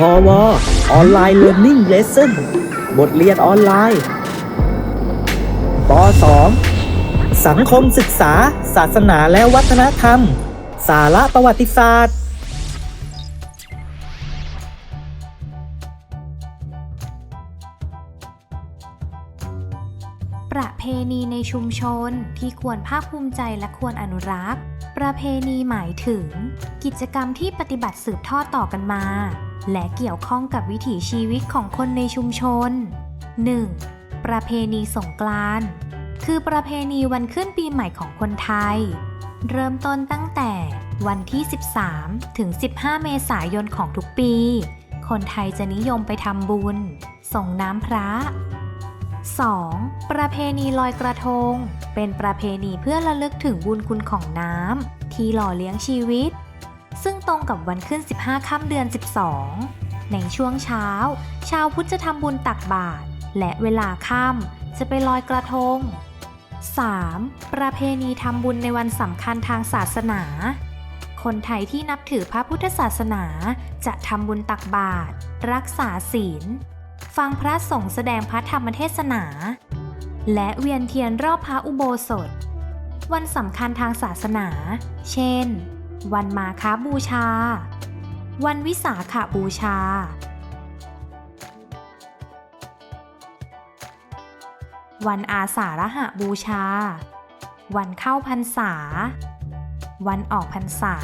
พอวออนไลน์เรียน i ิ g เลส s o n บทเรียนออนไลน์ป .2 สังคมศึกษา ศาสนาและวัฒนธรรม สาระประวัติศาสตร์ ประเพณีในชุมชนที่ควรภาคภูมิใจและควรอนุรักษ์ ประเพณีหมายถึง กิจกรรมที่ปฏิบัติสืบทอดต่อกันมา และเกี่ยวข้องกับวิถีชีวิตของคนในชุมชน 1. ประเพณีสงกรานต์คือประเพณีวันขึ้นปีใหม่ของคนไทย เริ่มต้นตั้งแต่วันที่ 13 ถึง 15 เมษายนของทุกปี คนไทยจะนิยมไปทำบุญ ส่งน้ำพระ 2. ประเพณีลอยกระทง เป็นประเพณีเพื่อระลึกถึงบุญคุณของน้ำที่หล่อเลี้ยงชีวิต ซึ่งตรงกับวันขึ้น 15 ค่ำเดือน 12 ในช่วงเช้า ชาวพุทธจะทำบุญตักบาตรและเวลาค่ำจะไปลอยกระทง 3. ประเพณีทำบุญในวันสำคัญทางศาสนา คนไทยที่นับถือพระพุทธศาสนาจะทำบุญตักบาตรรักษาศีล ฟังพระสงฆ์แสดงพระธรรมเทศนา และเวียนเทียนรอบพระอุโบสถ วันสำคัญทางศาสนา เช่น วันมาคาบูชา วันวิสาขาบูชา วันอาสาฬหะบูชา วันเข้าพรรษา วันออกพรรษา